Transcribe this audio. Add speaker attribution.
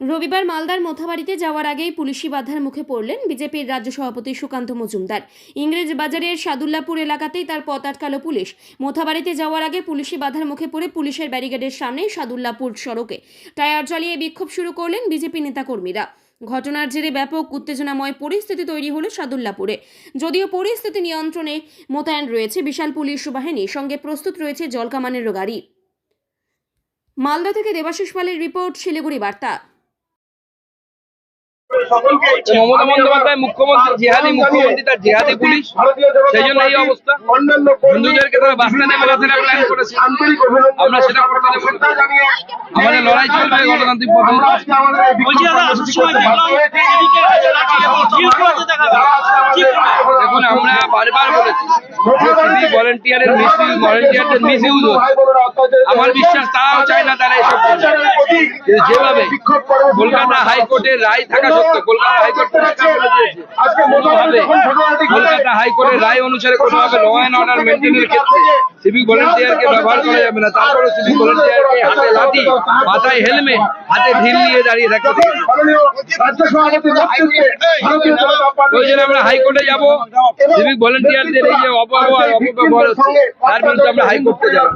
Speaker 1: রবিবার মালদার মোথাবাড়িতে যাওয়ার আগেই পুলিশি বাধার মুখে পড়লেন বিজেপির রাজ্য সভাপতি সুকান্ত মজুমদার। ইংরেজ বাজারের সাদুল্লাপুর এলাকাতেই তার পথ আটকালো পুলিশ। মোথাবাড়িতে যাওয়ার আগে পুলিশি বাধার মুখে পড়ে পুলিশের ব্যারিকেডের সামনেই সাদুল্লাপুর সড়কে টায়ার চালিয়ে বিক্ষোভ শুরু করলেন বিজেপি নেতাকর্মীরা। ঘটনার জেরে ব্যাপক উত্তেজনাময় পরিস্থিতি তৈরি হলো সাদুল্লাপুরে। যদিও পরিস্থিতি নিয়ন্ত্রণে মোতায়েন রয়েছে বিশাল পুলিশ বাহিনী, সঙ্গে প্রস্তুত রয়েছে জলকামানেরও গাড়ি। মালদা থেকে দেবাশিস পালের রিপোর্ট, শিলিগুড়ি বার্তা।
Speaker 2: মমতা বন্দ্যোপাধ্যায় মুখ্যমন্ত্রী জিহাদি মুখ্যমন্ত্রী তার জিহাদি পুলিশ সেই জন্য এই অবস্থা। হিন্দুদেরকে তারা বাস্তানে মেলাতে প্ল্যান করেছে। আমরা সেটা করতে দেবো আমাদের লড়াই চলবে গণতান্ত্রিক পদ্ধতি দেখুন আমরা বারবার বলেছি ভলেন্টিয়ারের মিসইউজ ভলেন্টিয়ারদের মিসইউজ হচ্ছে। আমার বিশ্বাস তারাও চায় না তারা এসব যেভাবে কলকাতা হাইকোর্টের রায় থাকা সত্ত্বেও কলকাতা হাইকোর্ট কলকাতা হাইকোর্টের রায় অনুসারে কোনোভাবে ল অ্যান্ড অর্ডার মেনটেনের ক্ষেত্রে সিভিক ভলেন্টিয়ারকে ব্যবহার করা যাবে না। তারপরে সিভিক ভলেন্টিয়ারকে হাতে লাঠি, মাথায় হেলমেট হাতে ঢিল নিয়ে দাঁড়িয়ে থাকতে জন্য আমরা হাইকোর্টে যাব। সিভিক ভলেন্টিয়ারদের এই যে অপব্যবহার অপব্যবহার হচ্ছে, তার বিরুদ্ধে আমরা হাইকোর্টে যাব।